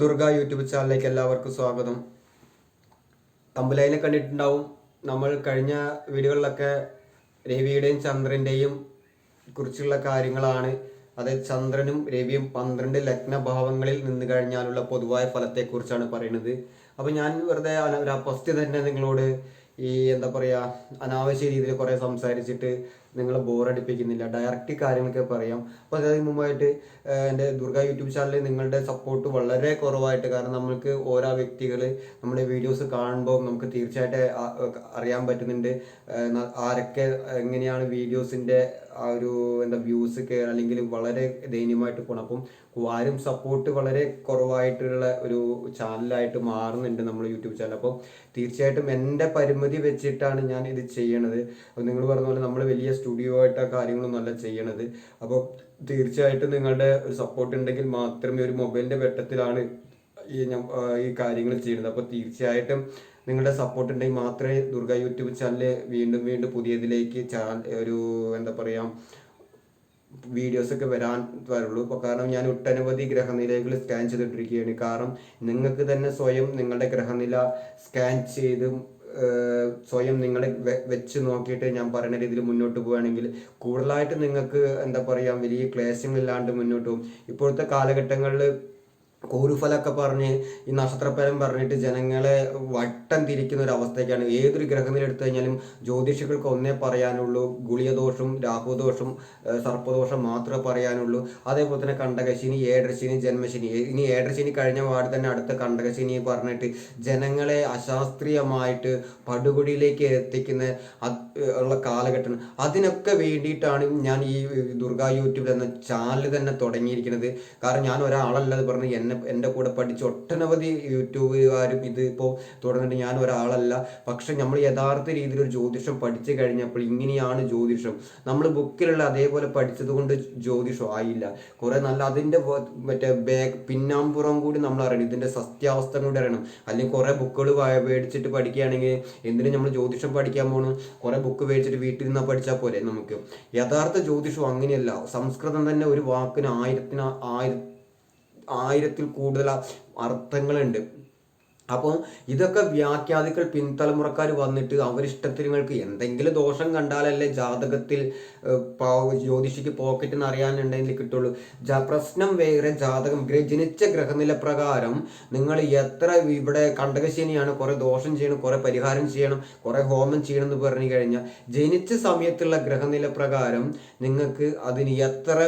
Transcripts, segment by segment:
Durga YouTube ചാനലിലേക്ക് എല്ലാവർക്കും സ്വാഗതം. തമ്പുലൈനെ കണ്ടിട്ടുണ്ടാവും. നമ്മൾ കഴിഞ്ഞ വീഡിയോകളിലൊക്കെ രവിയുടെയും ചന്ദ്രന്റെയും കുറിച്ചുള്ള കാര്യങ്ങളാണ്. അതായത് ചന്ദ്രനും രവിയും പന്ത്രണ്ട് ലഗ്നഭാവങ്ങളിൽ നിന്ന് കഴിഞ്ഞാലുള്ള പൊതുവായ ഫലത്തെക്കുറിച്ചാണ് പറയുന്നത്. അപ്പോൾ ഞാൻ വെറുതെ ഫസ്റ്റ് തന്നെ നിങ്ങളോട് ഈ എന്താ പറയുക അനാവശ്യ രീതിയിൽ കുറേ സംസാരിച്ചിട്ട് നിങ്ങളെ ബോറടിപ്പിക്കുന്നില്ല ഡയറക്റ്റ് കാര്യങ്ങളൊക്കെ പറയാം. അപ്പോൾ അതിന് മുമ്പായിട്ട് എന്റെ ദുർഗ യൂട്യൂബ് ചാനലിൽ നിങ്ങളുടെ സപ്പോർട്ട് വളരെ കുറവായിട്ട് കാരണം നമുക്ക് ഓരോ വ്യക്തികൾ നമ്മുടെ വീഡിയോസ് കാണുമ്പോൾ നമുക്ക് തീർച്ചയായിട്ടും അറിയാൻ പറ്റുന്നുണ്ട്. ആരൊക്കെ എങ്ങനെയാണ് വീഡിയോസിന്റെ ആ ഒരു എന്താ വ്യൂസ് കയറുക അല്ലെങ്കിൽ വളരെ ദയനീയമായിട്ട് പോകണം അപ്പം ആരും സപ്പോർട്ട് വളരെ കുറവായിട്ടുള്ള ഒരു ചാനലായിട്ട് മാറുന്നുണ്ട് നമ്മൾ യൂട്യൂബ് ചാനൽ അപ്പോൾ തീർച്ചയായിട്ടും എന്റെ പരിമിതി വെച്ചിട്ടാണ് ഞാൻ ഇത് ചെയ്യണത്. അപ്പോൾ നിങ്ങൾ പറഞ്ഞ പോലെ നമ്മൾ വലിയ സ്റ്റുഡിയോ ആയിട്ട് കാര്യങ്ങളും അല്ല ചെയ്യണത്. അപ്പോൾ തീർച്ചയായിട്ടും നിങ്ങളുടെ ഒരു സപ്പോർട്ട് ഉണ്ടെങ്കിൽ മാത്രമേ ഒരു മൊബൈലിന്റെ വെട്ടത്തിലാണ് ഈ ഈ കാര്യങ്ങൾ ചെയ്യുന്നത് അപ്പോൾ തീർച്ചയായിട്ടും നിങ്ങളുടെ സപ്പോർട്ട് ഉണ്ടെങ്കിൽ മാത്രമേ ദുർഗ യൂട്യൂബ് ചാനൽ വീണ്ടും വീണ്ടും പുതിയതിലേക്ക് ചാനൽ ഒരു എന്താ പറയുക വീഡിയോസ് ഒക്കെ വരാൻ വരുള്ളൂ. ഇപ്പോൾ കാരണം ഞാൻ ഒട്ടനവധി ഗ്രഹനിലകൾ സ്കാൻ ചെയ്തിട്ടിരിക്കുകയാണ്. കാരണം നിങ്ങൾക്ക് തന്നെ സ്വയം നിങ്ങളുടെ ഗ്രഹനില സ്കാൻ ചെയ്ത് സ്വയം നിങ്ങളെ വെച്ച് നോക്കിയിട്ട് ഞാൻ പറയുന്ന രീതിയിൽ മുന്നോട്ട് പോവുകയാണെങ്കിൽ കൂടുതലായിട്ട് നിങ്ങൾക്ക് എന്താ പറയുക വലിയ ക്ലേശങ്ങളില്ലാണ്ട് മുന്നോട്ട് പോകും. ഇപ്പോഴത്തെ കാലഘട്ടങ്ങളിൽ കൂറുഫലൊക്കെ പറഞ്ഞ് ഈ നക്ഷത്രഫലം പറഞ്ഞിട്ട് ജനങ്ങളെ വട്ടം തിരിക്കുന്ന ഒരു അവസ്ഥയ്ക്കാണ്. ഏതൊരു ഗ്രഹനില എടുത്തു കഴിഞ്ഞാലും ജ്യോതിഷികൾക്ക് ഒന്നേ പറയാനുള്ളൂ. ഗുളിയദോഷം രാഹുദോഷം സർപ്പദോഷം മാത്രമേ പറയാനുള്ളൂ. അതേപോലെ തന്നെ കണ്ടകശിനി ഏഴരശിനി ജന്മശിനി. ഇനി ഏഴരശിനി കഴിഞ്ഞ പാട് തന്നെ അടുത്ത കണ്ടകശിനി പറഞ്ഞിട്ട് ജനങ്ങളെ അശാസ്ത്രീയമായിട്ട് പടുകുടിയിലേക്ക് എത്തിക്കുന്ന ഉള്ള കാലഘട്ടം. അതിനൊക്കെ വേണ്ടിയിട്ടാണ് ഞാൻ ഈ ദുർഗാ യൂട്യൂബ് എന്ന ചാനൽ തന്നെ തുടങ്ങിയിരിക്കുന്നത്. കാരണം ഞാൻ ഒരാളല്ലത് പറഞ്ഞ് എന്നെ എന്റെ കൂടെ പഠിച്ച ഒട്ടനവധി യൂട്യൂബുകാരും ഇത് ഇപ്പോൾ തുടർന്നിട്ട് ഞാൻ ഒരാളല്ല. പക്ഷെ നമ്മൾ യഥാർത്ഥ രീതിയിൽ ഒരു ജ്യോതിഷം പഠിച്ചു കഴിഞ്ഞപ്പോൾ ഇങ്ങനെയാണ് ജ്യോതിഷം. നമ്മൾ ബുക്കിലുള്ള അതേപോലെ പഠിച്ചത് കൊണ്ട് ജ്യോതിഷം ആയില്ല. കുറേ നല്ല അതിന്റെ മറ്റേ ബാഗ് പിന്നാമ്പുറം കൂടി നമ്മൾ അറിയണം. ഇതിന്റെ സത്യാവസ്ഥ കൂടി അറിയണം. അല്ലെങ്കിൽ കുറേ ബുക്കുകൾ മേടിച്ചിട്ട് പഠിക്കുകയാണെങ്കിൽ എന്തിനും നമ്മൾ ജ്യോതിഷം പഠിക്കാൻ പോകണം കുറേ ബുക്ക് മേടിച്ചിട്ട് വീട്ടിൽ നിന്നാൽ പഠിച്ചാൽ പോലെ നമുക്ക്. യഥാർത്ഥ ജ്യോതിഷം അങ്ങനെയല്ല. സംസ്കൃതം തന്നെ ഒരു വാക്കിന് ആയിരത്തിന് ആയിര ആയിരത്തിൽ കൂടുതൽ അർത്ഥങ്ങളുണ്ട്. അപ്പോൾ ഇതൊക്കെ വ്യാഖ്യാതികൾ പിൻതലമുറക്കാർ വന്നിട്ട് അവരിഷ്ടത്തിനുങ്ങൾക്ക് എന്തെങ്കിലും ദോഷം കണ്ടാലല്ലേ ജാതകത്തിൽ ജ്യോതിഷിക്ക് പോക്കറ്റ് എന്ന് അറിയാനുണ്ടെങ്കിൽ കിട്ടുള്ളൂ. ജ പ്രശ്നം വേറെ ജാതകം. ജനിച്ച ഗ്രഹനില പ്രകാരം നിങ്ങൾ എത്ര ഇവിടെ കണ്ടകശനിയാണ് കുറേ ദോഷം ചെയ്യണം കുറേ പരിഹാരം ചെയ്യണം കുറേ ഹോമം ചെയ്യണം എന്ന് പറഞ്ഞു കഴിഞ്ഞാൽ ജനിച്ച സമയത്തുള്ള ഗ്രഹനില പ്രകാരം നിങ്ങൾക്ക് അതിന് എത്ര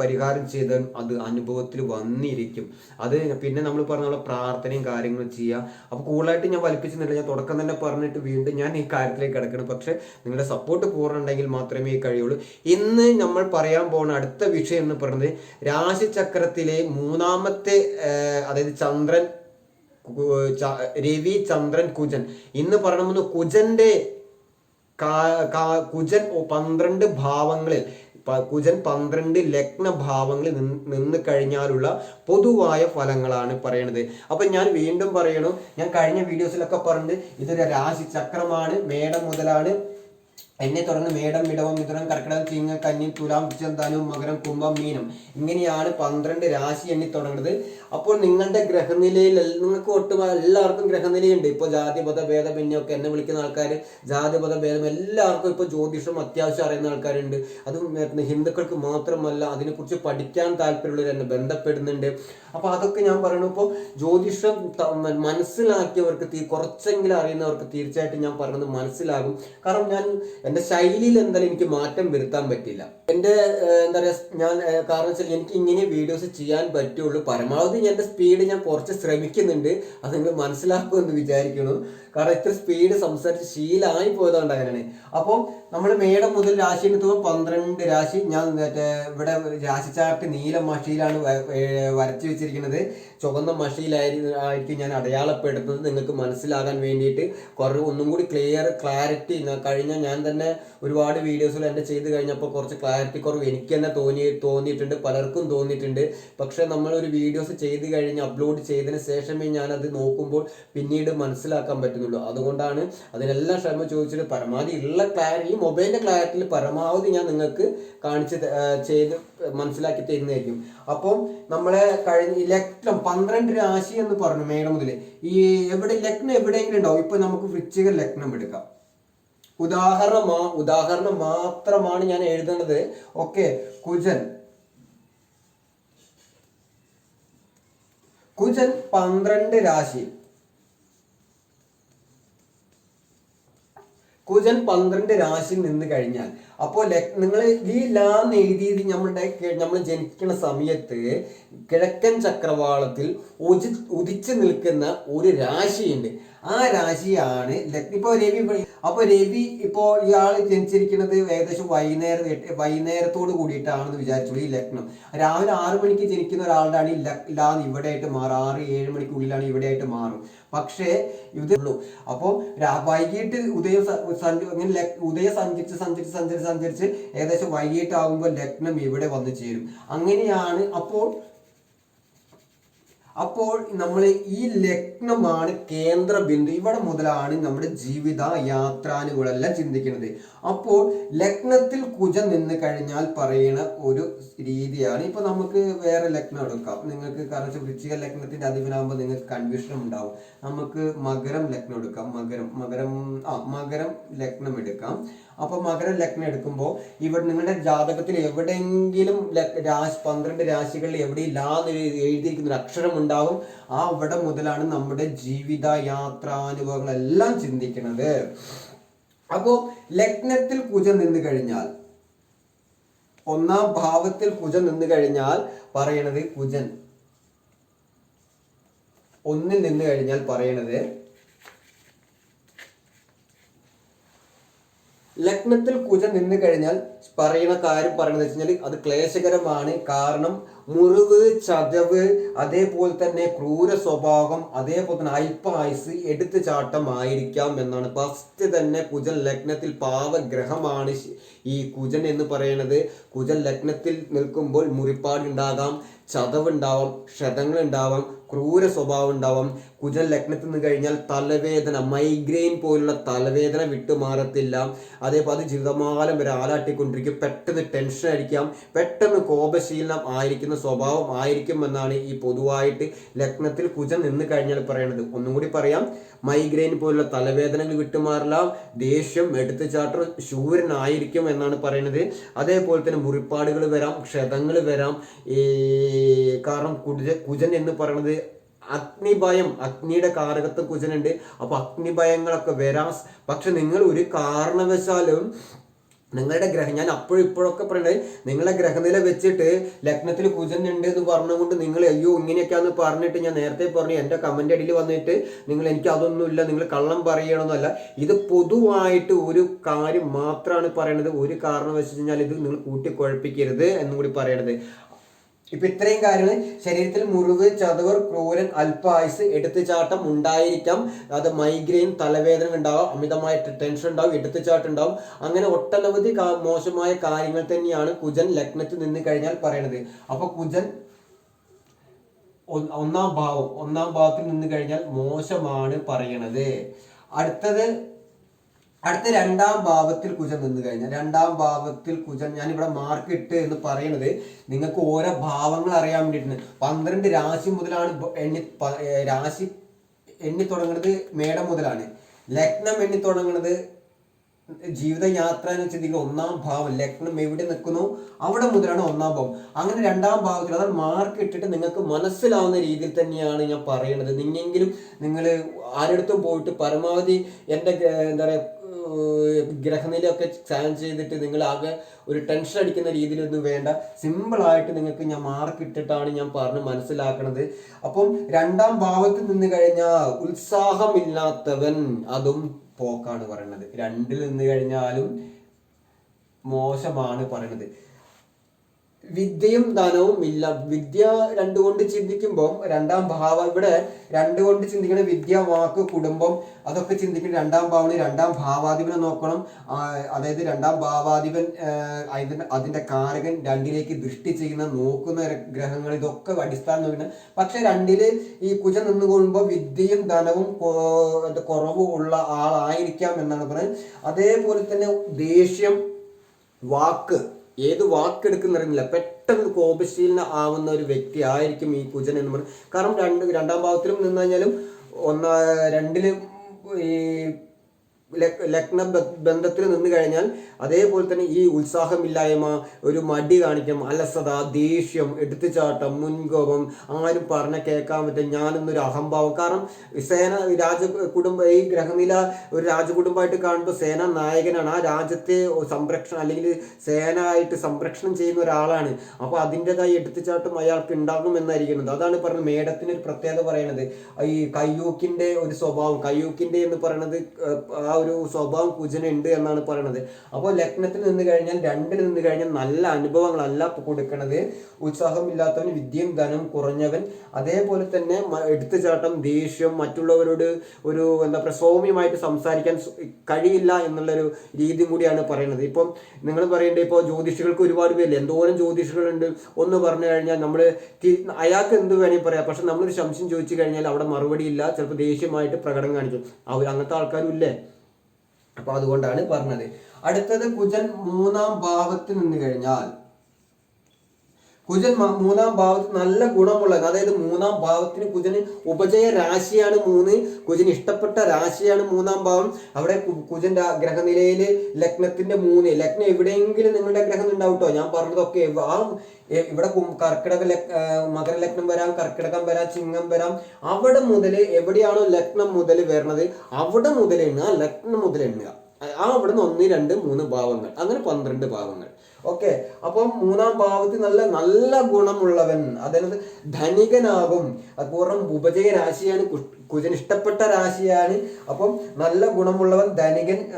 പരിഹാരം ചെയ്താലും അത് അനുഭവത്തിൽ വന്നിരിക്കും. അത് പിന്നെ നമ്മൾ പറഞ്ഞ പ്രാർത്ഥനയും കാര്യങ്ങളും ചെയ്യുക അപ്പോൾ കൂടുതലായിട്ട് ഞാൻ വലിപ്പിച്ചിരുന്നില്ല. ഞാൻ തുടക്കം തന്നെ പറഞ്ഞിട്ട് വീണ്ടും ഞാൻ ഈ കാര്യത്തിലേക്ക് കിടക്കണം പക്ഷേ നിങ്ങളുടെ സപ്പോർട്ട് പൂർണമുണ്ടെങ്കിൽ മാത്രമേ ഈ കഴിയുള്ളൂ. ഇന്ന് നമ്മൾ പറയാൻ പോകുന്ന അടുത്ത വിഷയം എന്ന് പറയുന്നത് രാശിചക്രത്തിലെ മൂന്നാമത്തെ അതായത് ചന്ദ്രൻ രവി ചന്ദ്രൻ കുജൻ. ഇന്ന് പറയണമെന്ന് കുജന്റെ കുജൻ പന്ത്രണ്ട് ഭാവങ്ങളിൽ കുജൻ പന്ത്രണ്ട് ലഗ്നഭാവങ്ങളിൽ നിന്ന് നിന്ന് കഴിഞ്ഞാലുള്ള പൊതുവായ ഫലങ്ങളാണ് പറയണത്. അപ്പം ഞാൻ വീണ്ടും പറയണു ഞാൻ കഴിഞ്ഞ വീഡിയോസിലൊക്കെ പറഞ്ഞത് ഇതൊരു രാശി ചക്രമാണ് മേടം മുതലാണ്. എന്നെ തുടർന്ന് മേടം ഇടവം മിഥുനം കർക്കിടകം ചിങ്ങ കന്നി തുലാം ചന്ദനും മകരം കുംഭം മീനം. ഇങ്ങനെയാണ് പന്ത്രണ്ട് രാശി എണ്ണി തുടങ്ങുന്നത് അപ്പോൾ നിങ്ങളുടെ ഗ്രഹനിലയിൽ നിങ്ങൾക്ക് ഒട്ടും എല്ലാവർക്കും ഗ്രഹനിലയുണ്ട് ഇപ്പോൾ ജാതിപത പിന്നെയൊക്കെ എന്നെ വിളിക്കുന്ന ആൾക്കാർ ജാതിപത ഭേദം എല്ലാവർക്കും ഇപ്പോൾ ജ്യോതിഷം അത്യാവശ്യം അറിയുന്ന ആൾക്കാരുണ്ട്. അതും ഹിന്ദുക്കൾക്ക് മാത്രമല്ല അതിനെക്കുറിച്ച് പഠിക്കാൻ താല്പര്യമുള്ളവർ എന്നെ ബന്ധപ്പെടുന്നുണ്ട്. അപ്പോൾ അതൊക്കെ ഞാൻ പറയുന്നു ഇപ്പോൾ ജ്യോതിഷം മനസ്സിലാക്കിയവർക്ക് തീ കുറച്ചെങ്കിലും അറിയുന്നവർക്ക് തീർച്ചയായിട്ടും ഞാൻ പറയുന്നത് മനസ്സിലാകും. കാരണം ഞാൻ എന്റെ ശൈലിയിൽ എന്തായാലും എനിക്ക് മാറ്റം വരുത്താൻ പറ്റില്ല. എന്റെ എന്താ പറയുക ഞാൻ കാരണം വെച്ചാൽ എനിക്ക് ഇങ്ങനെ വീഡിയോസ് ചെയ്യാൻ പറ്റുള്ളൂ. പരമാവധി എന്റെ സ്പീഡ് ഞാൻ കുറച്ച് ശ്രമിക്കുന്നുണ്ട്. അത് നിങ്ങൾ മനസ്സിലാക്കുമെന്ന് വിചാരിക്കുന്നു. കാരണം ഇത്ര സ്പീഡ് സംസാരിച്ച് ശീലമായി പോയതുകൊണ്ട് അങ്ങനെയാണ്. അപ്പോൾ നമ്മൾ മേടം മുതൽ രാശി എടുത്തുമ്പോൾ പന്ത്രണ്ട് രാശി ഞാൻ മറ്റേ ഇവിടെ രാശി ചാർട്ട് നീല മഷിയിലാണ് വരച്ചു വെച്ചിരിക്കുന്നത്. ചുവന്ന മഷിയിലായിരുന്നു ആയിരിക്കും ഞാൻ അടയാളപ്പെടുത്തുന്നത്. നിങ്ങൾക്ക് മനസ്സിലാകാൻ വേണ്ടിയിട്ട് കുറേ ഒന്നും കൂടി ക്ലിയർ ക്ലാരിറ്റി കഴിഞ്ഞ ഞാൻ തന്നെ ഒരുപാട് വീഡിയോസിൽ എന്റെ ചെയ്ത് കഴിഞ്ഞപ്പോൾ കുറച്ച് ക്ലാരിറ്റി കുറവ് എനിക്ക് തന്നെ തോന്നി തോന്നിയിട്ടുണ്ട്. പലർക്കും തോന്നിയിട്ടുണ്ട്. പക്ഷേ നമ്മളൊരു വീഡിയോസ് ചെയ്ത് കഴിഞ്ഞ് അപ്ലോഡ് ചെയ്തതിന് ശേഷമേ ഞാനത് നോക്കുമ്പോൾ പിന്നീട് മനസ്സിലാക്കാൻ പറ്റുന്നുള്ളൂ അതുകൊണ്ടാണ് അതിനെല്ലാം ക്ഷമ ചോദിച്ചിട്ട് പരമാവധി ഉള്ള ക്ലാരിറ്റി മൊബൈലിന്റെ ക്ലാരിറ്റിയിൽ പരമാവധി ഞാൻ നിങ്ങൾക്ക് കാണിച്ച് ചെയ്ത് മനസ്സിലാക്കി തരുന്നതായിരിക്കും. അപ്പം നമ്മളെ കഴിഞ്ഞ ലഗ്നം പന്ത്രണ്ട് രാശി എന്ന് പറഞ്ഞു മേടം മുതൽ ഈ എവിടെ ലഗ്നം എവിടെയെങ്കിലും ഉണ്ടാവും. ഇപ്പം നമുക്ക് വൃശ്ചിക ലഗ്നം എടുക്കാം. ഉദാഹരണം ഉദാഹരണം മാത്രമാണ് ഞാൻ എഴുതുന്നത് ഓക്കെ കുജൻ. കുജൻ പന്ത്രണ്ട് രാശി. കുജൻ പന്ത്രണ്ട് രാശിയിൽ നിന്ന് കഴിഞ്ഞാൽ അപ്പോൾ നിങ്ങൾ ഈ ലാ എന്ന് എഴുതിയത് നമ്മളുടെ നമ്മൾ ജനിക്കുന്ന സമയത്ത് കിഴക്കൻ ചക്രവാളത്തിൽ ഉചി ഉദിച്ചു നിൽക്കുന്ന ഒരു രാശിയുണ്ട്. ആ രാശിയാണ് ഇപ്പോൾ ഇപ്പൊ രവി അപ്പൊ രവി ഇപ്പോ ഇയാൾ ജനിച്ചിരിക്കുന്നത് ഏകദേശം വൈകുന്നേരം വൈകുന്നേരത്തോട് കൂടിയിട്ടാണെന്ന് വിചാരിച്ചോളൂ ഈ ലഗ്നം. രാവിലെ ആറു മണിക്ക് ജനിക്കുന്ന ഒരാളുടെ ആണ് ഈ ലഗ് ലാ ഇവിടെ ആയിട്ട് മാറും. ആറ് ഏഴ് മണിക്കുള്ളിലാണ് ഇവിടെ ആയിട്ട് മാറും. പക്ഷേ ഇത് ഉള്ളൂ. അപ്പോൾ വൈകിട്ട് ഉദയം ലഗ്- ഉദയം സഞ്ചരിച്ച് സഞ്ചരിച്ച് സഞ്ചരിച്ച് ഏകദേശം വൈകിട്ടാകുമ്പോൾ ലഗ്നം ഇവിടെ വന്നു ചേരും. അങ്ങനെയാണ് അപ്പോൾ അപ്പോൾ നമ്മൾ ഈ ലഗ്നമാണ് കേന്ദ്ര ബിന്ദു ഇവിടെ മുതലാണ് നമ്മുടെ ജീവിത യാത്രാനുകളെല്ലാം ചിന്തിക്കുന്നത്. അപ്പോൾ ലഗ്നത്തിൽ കുജ നിന്ന് കഴിഞ്ഞാൽ പറയുന്ന ഒരു രീതിയാണ്. ഇപ്പൊ നമുക്ക് വേറെ ലഗ്നം എടുക്കാം. നിങ്ങൾക്ക് കാരണം വൃശ്ചിക ലഗ്നത്തിന്റെ അധിപനാകുമ്പോൾ നിങ്ങൾക്ക് കൺഫ്യൂഷൻ ഉണ്ടാവും. നമുക്ക് മകരം ലഗ്നം എടുക്കാം. മകരം മകരം ആ മകരം ലഗ്നം എടുക്കാം. അപ്പൊ മകര ലഗ്നം എടുക്കുമ്പോൾ ഇവിടെ നിങ്ങളുടെ ജാതകത്തിൽ എവിടെയെങ്കിലും രാശി പന്ത്രണ്ട് രാശികളിൽ എവിടെ ലാ എന്ന് എഴുതിയിരിക്കുന്ന ഒരു അക്ഷരം ഉണ്ടാവും. ആ അവിടെ മുതലാണ് നമ്മുടെ ജീവിത യാത്രാനുഭവങ്ങളെല്ലാം ചിന്തിക്കുന്നത്. അപ്പോ ലഗ്നത്തിൽ കുജ നിന്ന് കഴിഞ്ഞാൽ ഒന്നാം ഭാവത്തിൽ കുജ നിന്ന് കഴിഞ്ഞാൽ പറയണത് കുജൻ. ഒന്നിൽ നിന്ന് കഴിഞ്ഞാൽ പറയണത് ലഗ്നത്തിൽ കുജ നിന്ന് കഴിഞ്ഞാൽ പറയുന്ന കാര്യം പറയുന്നത് വെച്ച് കഴിഞ്ഞാൽ അത് ക്ലേശകരമാണ്. കാരണം മുറിവ് ചതവ് അതേപോലെ തന്നെ ക്രൂര സ്വഭാവം അതേപോലെ തന്നെ അയ്പായുസ് എടുത്തു ചാട്ടം ആയിരിക്കാം എന്നാണ്. ഫസ്റ്റ് തന്നെ കുജൻ ലഗ്നത്തിൽ പാവഗ്രഹമാണ് ഈ കുജൻ എന്ന് പറയുന്നത് കുജൻ ലഗ്നത്തിൽ നിൽക്കുമ്പോൾ മുറിപ്പാടുണ്ടാകാം ചതവുണ്ടാവാം ക്ഷതങ്ങൾ ഉണ്ടാവാം ക്രൂര സ്വഭാവം ഉണ്ടാവാം കുജൻ ലഗ്നത്തിൽ നിന്ന് കഴിഞ്ഞാൽ തലവേദന മൈഗ്രെയിൻ പോലുള്ള തലവേദന വിട്ടുമാറത്തില്ല അതേപോലെ അത് ജീവിതമാലം വരെ ആലാട്ടിക്കൊണ്ടിരിക്കും. പെട്ടെന്ന് ടെൻഷൻ ആയിരിക്കാം പെട്ടെന്ന് കോപശീലനം ആയിരിക്കുന്ന സ്വഭാവം ആയിരിക്കും എന്നാണ് ഈ പൊതുവായിട്ട് ലഗ്നത്തിൽ കുജൻ നിന്ന് കഴിഞ്ഞാൽ പറയുന്നത് ഒന്നും കൂടി പറയാം. മൈഗ്രെയിൻ പോലുള്ള തലവേദനകൾ വിട്ടുമാറില്ല ദേഷ്യം എടുത്തുചാട്ടം ശൂരനായിരിക്കും എന്നാണ് പറയുന്നത് അതേപോലെ തന്നെ മുറിപ്പാടുകൾ വരാം ക്ഷതങ്ങൾ വരാം. ഈ കാരണം കുജ കുജൻ എന്ന് പറയുന്നത് അഗ്നിഭയം അഗ്നിയുടെ കാരകത്വം കുജനുണ്ട്. അപ്പൊ അഗ്നിഭയങ്ങളൊക്കെ വരാം. പക്ഷെ നിങ്ങൾ ഒരു കാരണവശാലും നിങ്ങളുടെ ഗ്രഹം ഞാൻ അപ്പോഴും ഇപ്പോഴൊക്കെ പറയണത് നിങ്ങളുടെ ഗ്രഹനില വെച്ചിട്ട് ലഗ്നത്തിൽ കുജനുണ്ട് എന്ന് പറഞ്ഞുകൊണ്ട് നിങ്ങൾ അയ്യോ ഇങ്ങനെയൊക്കെയാന്ന് പറഞ്ഞിട്ട് ഞാൻ നേരത്തെ പറഞ്ഞു എന്റെ കമന്റ് അടിയിൽ വന്നിട്ട് നിങ്ങൾ എനിക്ക് അതൊന്നുമില്ല നിങ്ങൾ കള്ളം പറയണമെന്നല്ല ഇത് പൊതുവായിട്ട് ഒരു കാര്യം മാത്രമാണ് പറയണത്. ഒരു കാരണം വെച്ച് കഴിഞ്ഞാൽ ഇത് നിങ്ങൾ കൂട്ടിക്കുഴപ്പിക്കരുത് എന്നും കൂടി പറയണത്. ഇപ്പൊ ഇത്രയും കാര്യങ്ങൾ ശരീരത്തിൽ മുറിവ് ചതവർ ക്രൂരൻ അല്പായുസ് എടുത്തുചാട്ടം ഉണ്ടായിരിക്കാം. അത് മൈഗ്രെയിൻ തലവേദന ഉണ്ടാവും അമിതമായിട്ട് ടെൻഷൻ ഉണ്ടാവും എടുത്തുചാട്ടം ഉണ്ടാവും. അങ്ങനെ ഒട്ടനവധി മോശമായ കാര്യങ്ങൾ തന്നെയാണ് കുജൻ ലഗ്നത്തിൽ നിന്ന് കഴിഞ്ഞാൽ പറയണത്. അപ്പൊ കുജൻ ഒന്നാം ഭാവം ഒന്നാം ഭാവത്തിൽ നിന്ന് കഴിഞ്ഞാൽ മോശമാണ് പറയണത്. അടുത്തത് അടുത്ത രണ്ടാം ഭാവത്തിൽ കുജൻ നിന്ന് കഴിഞ്ഞാൽ രണ്ടാം ഭാവത്തിൽ കുജൻ ഞാൻ ഇവിടെ മാർക്ക് ഇട്ട് എന്ന് പറയുന്നത് നിങ്ങൾക്ക് ഓരോ ഭാവങ്ങൾ അറിയാൻ വേണ്ടിയിട്ടുണ്ട് പന്ത്രണ്ട് രാശി മുതലാണ് എണ്ണി രാശി എണ്ണി തുടങ്ങുന്നത് മേടം മുതലാണ്. ലഗ്നം എണ്ണി തുടങ്ങുന്നത് ജീവിതയാത്ര എന്ന് വെച്ചിട്ടുണ്ടെങ്കിൽ ഒന്നാം ഭാവം ലഗ്നം എവിടെ നിൽക്കുന്നു? അവിടെ മുതലാണ് ഒന്നാം ഭാവം. അങ്ങനെ രണ്ടാം ഭാവത്തിൽ അതാണ് മാർക്ക് ഇട്ടിട്ട് നിങ്ങൾക്ക് മനസ്സിലാവുന്ന രീതിയിൽ തന്നെയാണ് ഞാൻ പറയുന്നത് നിങ്ങെങ്കിലും നിങ്ങൾ ആരെടുത്തും പോയിട്ട് പരമാവധി എന്റെ എന്താ പറയുക ഗ്രഹനിലയൊക്കെ സ്കാൻ ചെയ്തിട്ട് നിങ്ങൾ ആകെ ഒരു ടെൻഷൻ അടിക്കുന്ന രീതിയിലൊന്നും വേണ്ട. സിമ്പിളായിട്ട് നിങ്ങൾക്ക് ഞാൻ മാർക്ക് ഇട്ടിട്ടാണ് ഞാൻ പറഞ്ഞ് മനസ്സിലാക്കണത്. അപ്പം രണ്ടാം ഭാവത്തിൽ നിന്ന് കഴിഞ്ഞാൽ ഉത്സാഹമില്ലാത്തവൻ അതും പോക്കാണ് പറയണത്. രണ്ടിൽ നിന്ന് കഴിഞ്ഞാലും മോശമാണ് പറയണത്. വിദ്യയും ദാനവും ഇല്ല. വിദ്യ രണ്ടുകൊണ്ട് ചിന്തിക്കുമ്പോൾ രണ്ടാം ഭാവ ഇവിടെ രണ്ടുകൊണ്ട് ചിന്തിക്കുന്ന വിദ്യ വാക്ക് കുടുംബം അതൊക്കെ ചിന്തിക്കുന്ന രണ്ടാം ഭാവന് രണ്ടാം ഭാവാധിപനെ നോക്കണം. അതായത് രണ്ടാം ഭാവാധിപൻ അതിന്റെ അതിന്റെ കാരകൻ രണ്ടിലേക്ക് ദൃഷ്ടി ചെയ്യുന്ന നോക്കുന്ന ഗ്രഹങ്ങൾ ഇതൊക്കെ അടിസ്ഥാനം നോക്കുന്നത് പക്ഷെ രണ്ടിൽ ഈ കുജ നിന്നുകൊള്ളുമ്പോൾ വിദ്യയും ധനവും കുറവ് ഉള്ള ആളായിരിക്കാം എന്നാണ് പറയുന്നത്. അതേപോലെ തന്നെ ദേഷ്യം വാക്ക് ഏത് വാക്കെടുക്കുന്നറിയില്ല പെട്ടെന്ന് കോപശീലന ആവുന്ന ഒരു വ്യക്തി ആയിരിക്കും ഈ കുജൻ എന്ന് പറയുന്നത് കാരണം രണ്ട് രണ്ടാം ഭാവത്തിലും നിന്ന് കഴിഞ്ഞാലും ഒന്ന് രണ്ടിലും ഈ ലഗ്ന ബന്ധത്തിൽ നിന്ന് കഴിഞ്ഞാൽ അതേപോലെ തന്നെ ഈ ഉത്സാഹമില്ലായ്മ ഒരു മടി കാണിക്കും അലസത ദേഷ്യം എടുത്തുചാട്ടം മുൻകോപം ആരും പറഞ്ഞ കേൾക്കാൻ പറ്റും ഞാനെന്നൊരു അഹംഭാവം. കാരണം സേന രാജ കുടുംബ ഈ ഗ്രഹനില ഒരു രാജകുടുംബമായിട്ട് കാണുമ്പോൾ സേന നായകനാണ്. ആ രാജ്യത്തെ സംരക്ഷണം അല്ലെങ്കിൽ സേന ആയിട്ട് സംരക്ഷണം ചെയ്യുന്ന ഒരാളാണ്. അപ്പോൾ അതിന്റെതായ എടുത്തുചാട്ടം അയാൾക്ക് ഉണ്ടാകും എന്നായിരിക്കുന്നത്. അതാണ് പറയുന്നത് മേടത്തിന് ഒരു പ്രത്യേകത പറയുന്നത്. ഈ കയ്യൂക്കിന്റെ ഒരു സ്വഭാവം കയ്യൂക്കിന്റെ എന്ന് പറയുന്നത് ആ ഒരു സ്വഭാവം കുജനുണ്ട് എന്നാണ് പറയുന്നത് അപ്പോൾ ലഗ്നത്തിൽ നിന്ന് കഴിഞ്ഞാൽ രണ്ടിൽ നിന്ന് കഴിഞ്ഞാൽ നല്ല അനുഭവങ്ങളല്ല കൊടുക്കണത്. ഉത്സാഹമില്ലാത്തവൻ വിദ്യയും ധനം കുറഞ്ഞവൻ. അതേപോലെ തന്നെ എടുത്തുചാട്ടം ദേഷ്യം മറ്റുള്ളവരോട് ഒരു എന്താ പറയുക സൗമ്യമായിട്ട് സംസാരിക്കാൻ കഴിയില്ല എന്നുള്ളൊരു രീതി കൂടിയാണ് പറയുന്നത് ഇപ്പം നിങ്ങൾ പറയേണ്ടത് ഇപ്പോൾ ജ്യോതിഷികൾക്ക് ഒരുപാട് പേരില്ല? എന്തോരം ജ്യോതിഷികളുണ്ട്. ഒന്ന് പറഞ്ഞു കഴിഞ്ഞാൽ നമ്മൾ അയാൾക്ക് എന്ത് വേണമെങ്കിൽ പറയാം. പക്ഷെ നമ്മളൊരു സംശയം ചോദിച്ചു കഴിഞ്ഞാൽ അവിടെ മറുപടി ഇല്ല ചിലപ്പോൾ ദേഷ്യമായിട്ട് പ്രകടനം കാണിച്ചു അവർ അങ്ങനത്തെ ആൾക്കാരും ഇല്ലേ? അപ്പൊ അതുകൊണ്ടാണ് പറഞ്ഞത്. അടുത്തത് കുജൻ മൂന്നാം ഭാവത്തിൽ നിന്ന് കഴിഞ്ഞാൽ കുജൻ മൂന്നാം ഭാവത്തിൽ നല്ല ഗുണമുള്ള അതായത് മൂന്നാം ഭാവത്തിന് കുജന് ഉപജയ രാശിയാണ് മൂന്ന് കുജന് ഇഷ്ടപ്പെട്ട രാശിയാണ് മൂന്നാം ഭാവം. അവിടെ കുജന്റെ ഗ്രഹനിലയിൽ ലഗ്നത്തിന്റെ മൂന്ന്. ലഗ്നം എവിടെയെങ്കിലും നിങ്ങളുടെ ഗ്രഹം ഉണ്ടാവും കേട്ടോ ഞാൻ പറഞ്ഞതൊക്കെ ആ ഇവിടെ കർക്കിടക ലഗ് ആ, മകരലഗ്നം വരാം കർക്കിടകം വരാം ചിങ്ങം വരാം. അവിടെ മുതൽ എവിടെയാണോ ലഗ്നം മുതൽ വരുന്നത് അവിടെ മുതൽ എണ്ണുക ലഗ്നം മുതൽ എണ്ണുക. ആ അവിടെ നിന്ന് ഒന്ന് രണ്ട് മൂന്ന് ഭാവങ്ങൾ. അങ്ങനെ പന്ത്രണ്ട് ഭാവങ്ങൾ. ഓക്കെ. അപ്പം മൂന്നാം ഭാവത്തിൽ നല്ല നല്ല ഗുണമുള്ളവൻ അതായത് ധനികനാകും. പൂർണം ഉപജയ രാശിയാണ് കു- കുജൻ ഇഷ്ടപ്പെട്ട രാശിയാണ്. അപ്പം നല്ല ഗുണമുള്ളവൻ ധനികൻ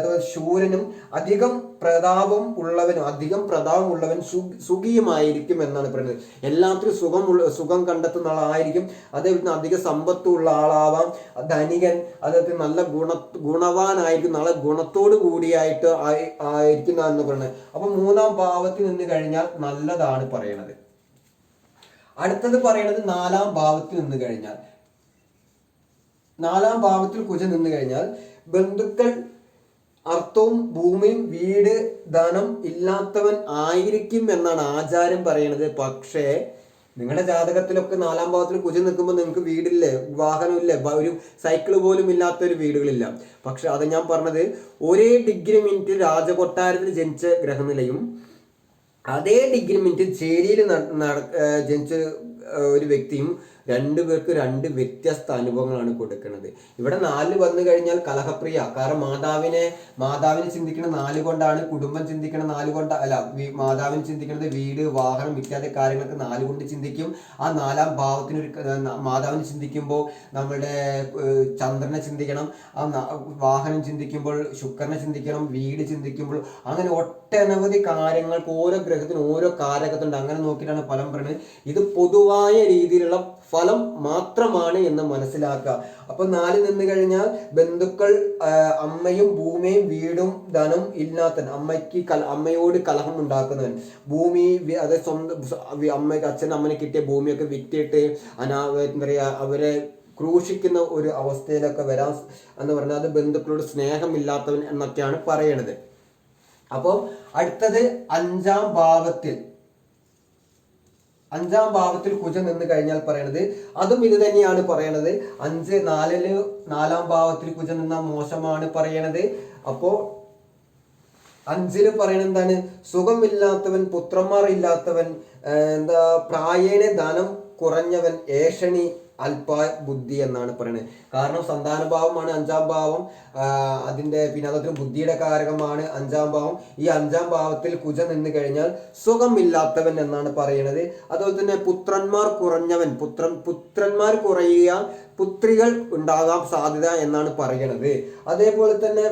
അഥവാ ശൂരനും അധികം പ്രതാപം ഉള്ളവനും അധികം പ്രതാപം ഉള്ളവൻ സുഖിയുമായിരിക്കും എന്നാണ് പറയുന്നത്. എല്ലാത്തിനും സുഖമുള്ള സുഖം കണ്ടെത്തുന്ന ആളായിരിക്കും. അതേപോലെ അധിക സമ്പത്തുള്ള ആളാവാം. ധനികൻ അദ്ദേഹത്തിന് നല്ല ഗുണ ഗുണവാനായിരിക്കും നല്ല ഗുണത്തോട് കൂടിയായിട്ട് ആയി- ആയിരിക്കുന്ന എന്ന് പറയുന്നത്. അപ്പൊ മൂന്നാം ഭാവത്തിൽ നിന്ന് കഴിഞ്ഞാൽ നല്ലതാണ് പറയുന്നത്. അടുത്തത് പറയണത് നാലാം ഭാവത്തിൽ നിന്ന് കഴിഞ്ഞാൽ. നാലാം ഭാവത്തിൽ കുജ നിന്ന് കഴിഞ്ഞാൽ ബന്ധുക്കൾ അർത്ഥവും ഭൂമിയും വീട് ധനം ഇല്ലാത്തവൻ ആയിരിക്കും എന്നാണ് ആചാരം പറയണത്. പക്ഷേ നിങ്ങളുടെ ജാതകത്തിലൊക്കെ നാലാം ഭാവത്തിൽ കുജ നിൽക്കുമ്പോൾ നിങ്ങൾക്ക് വീടില്ലേ? വാഹനമില്ലേ? ഒരു സൈക്കിൾ പോലും ഇല്ലാത്ത ഒരു വീടുകളില്ല. പക്ഷെ അത് ഞാൻ പറഞ്ഞത് ഒരേ ഡിഗ്രി മിനിറ്റ് രാജകൊട്ടാരത്തിൽ ജനിച്ച ഗ്രഹനിലയും അതേ ഡിഗ്രി മിനിറ്റ് ചേരിയിൽ ജനിച്ച ഒരു വ്യക്തിയും രണ്ടു പേർക്ക് രണ്ട് വ്യത്യസ്ത അനുഭവങ്ങളാണ് കൊടുക്കുന്നത്. ഇവിടെ നാല് വന്നു കഴിഞ്ഞാൽ കലഹപ്രിയ. കാരണം മാതാവിനെ മാതാവിനെ ചിന്തിക്കുന്ന നാല് കൊണ്ടാണ് കുടുംബം ചിന്തിക്കുന്ന നാല് കൊണ്ട് അല്ല മാതാവിന് ചിന്തിക്കുന്നത് വീട് വാഹനം ഇത്യാദി കാര്യങ്ങളൊക്കെ നാല് കൊണ്ട് ചിന്തിക്കും. ആ നാലാം ഭാവത്തിന് ഒരു മാതാവിനെ ചിന്തിക്കുമ്പോൾ നമ്മുടെ ചന്ദ്രനെ ചിന്തിക്കണം. ആ വാഹനം ചിന്തിക്കുമ്പോൾ ശുക്രനെ ചിന്തിക്കണം. വീട് ചിന്തിക്കുമ്പോൾ അങ്ങനെ ഒട്ടനവധി കാര്യങ്ങൾക്ക് ഓരോ ഗ്രഹത്തിന് ഓരോ കാരകത്തുണ്ട് അങ്ങനെ നോക്കിയിട്ടാണ് ഫലം പറയുന്നത്. ഇത് പൊതുവായ രീതിയിലുള്ള ഫലം മാത്രമാണ് എന്ന് മനസ്സിലാക്കുക. അപ്പൊ നാലിൽ നിന്ന് കഴിഞ്ഞാൽ ബന്ധുക്കൾ അമ്മയും ഭൂമിയും വീടും ധനം ഇല്ലാത്തവൻ അമ്മയ്ക്ക് കല അമ്മയോട് കലഹം ഉണ്ടാക്കുന്നവൻ ഭൂമി അതായത് അത് സ്വന്തം അമ്മയ്ക്ക് അച്ഛൻ അമ്മനെ കിട്ടിയ ഭൂമിയൊക്കെ വിറ്റിട്ട് അനാ എന്താ പറയാ അവരെ ക്രൂശിക്കുന്ന ഒരു അവസ്ഥയിലൊക്കെ വരാം എന്ന് പറഞ്ഞാൽ അത് ബന്ധുക്കളോട് സ്നേഹമില്ലാത്തവൻ എന്നൊക്കെയാണ് പറയണത്. അപ്പോൾ അടുത്തത് അഞ്ചാം ഭാവത്തിൽ. അഞ്ചാം ഭാവത്തിൽ കുജം നിന്ന് കഴിഞ്ഞാൽ പറയണത് അതും ഇത് തന്നെയാണ് പറയണത്. അഞ്ച് നാലിൽ നാലാം ഭാവത്തിൽ കുജം നിന്ന മോശമാണ് പറയണത്. അപ്പോ അഞ്ചിൽ പറയണത് എന്താണ്? സുഖമില്ലാത്തവൻ പുത്രന്മാർ ഇല്ലാത്തവൻ എന്താ പ്രായേണ ധനം കുറഞ്ഞവൻ ഏഷണി അല്പ ബുദ്ധി എന്നാണ് പറയുന്നത്. കാരണം സന്താന ഭാവമാണ് അഞ്ചാം ഭാവം. അതിന്റെ പിന്നെ അതൊക്കെ ബുദ്ധിയുടെ കാരകമാണ് അഞ്ചാം ഭാവം. ഈ അഞ്ചാം ഭാവത്തിൽ കുജ നിന്ന് കഴിഞ്ഞാൽ സുഖമില്ലാത്തവൻ എന്നാണ് പറയുന്നത്. അതുപോലെ തന്നെ പുത്രന്മാർ കുറഞ്ഞവൻ പുത്രൻ പുത്രന്മാർ കുറയുക പുത്രികൾ ഉണ്ടാകാൻ സാധ്യത എന്നാണ് പറയണത്. അതേപോലെ തന്നെ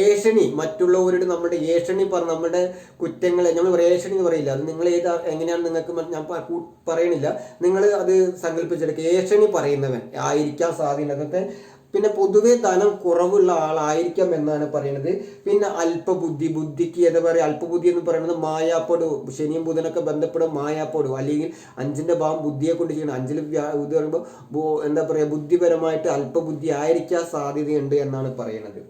ഏഷണി മറ്റുള്ളവരോട് നമ്മുടെ ഏഷണി പറ നമ്മുടെ കുറ്റങ്ങളെ നമ്മൾ പറയും ഏഷണി എന്ന് പറയില്ല. അത് നിങ്ങൾ ഏത് എങ്ങനെയാണ് നിങ്ങൾക്ക് ഞാൻ പറയണില്ല. നിങ്ങൾ അത് സങ്കല്പിച്ചെടുക്കുക ഏഷണി പറയുന്നവൻ ആയിരിക്കാൻ സാധ്യത പിന്നെ പൊതുവേ ധനം കുറവുള്ള ആളായിരിക്കാം എന്നാണ് പറയുന്നത്. പിന്നെ അല്പബുദ്ധി ബുദ്ധിക്ക് എന്താ പറയുക അല്പബുദ്ധി എന്ന് പറയുന്നത് മായാപ്പടു ശനിയും ബുധനൊക്കെ ബന്ധപ്പെടും മായാപ്പടു. അല്ലെങ്കിൽ അഞ്ചിന്റെ ഭാവം ബുദ്ധിയെ കൊണ്ട് ചെയ്യണം. അഞ്ചിൽ ഇത് പറയുമ്പോൾ എന്താ പറയുക ബുദ്ധിപരമായിട്ട് അല്പബുദ്ധി ആയിരിക്കാൻ സാധ്യതയുണ്ട് എന്നാണ് പറയുന്നത്.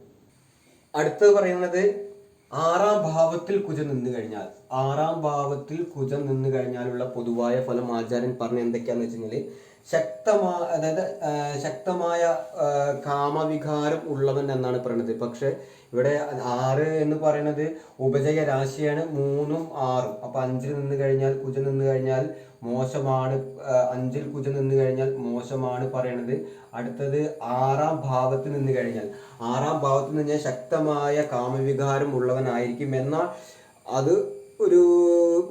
അടുത്തത് പറയുന്നത് ആറാം ഭാവത്തിൽ കുജം നിന്ന് കഴിഞ്ഞാൽ ആറാം ഭാവത്തിൽ കുജം നിന്ന് കഴിഞ്ഞാലുള്ള പൊതുവായ ഫലം ആചാര്യൻ പറഞ്ഞ എന്തൊക്കെയാന്ന് വെച്ച് കഴിഞ്ഞാൽ ശക്തമായ അതായത് ശക്തമായ കാമവികാരം ഉള്ളവൻ എന്നാണ് പറയുന്നത് പക്ഷെ ഇവിടെ ആറ് എന്ന് പറയുന്നത് ഉപജയ രാശിയാണ് മൂന്നും ആറും. അപ്പൊ അഞ്ചിൽ നിന്ന് കഴിഞ്ഞാൽ കുജം നിന്ന് കഴിഞ്ഞാൽ മോശമാണ് അഞ്ചിൽ കുജം നിന്ന് കഴിഞ്ഞാൽ മോശമാണ് പറയണത്. അടുത്തത് ആറാം ഭാവത്ത് നിന്ന് കഴിഞ്ഞാൽ. ആറാം ഭാവത്ത് നിന്ന് കഴിഞ്ഞാൽ ശക്തമായ കാമവികാരം ഉള്ളവനായിരിക്കും. എന്നാൽ അത് ഒരു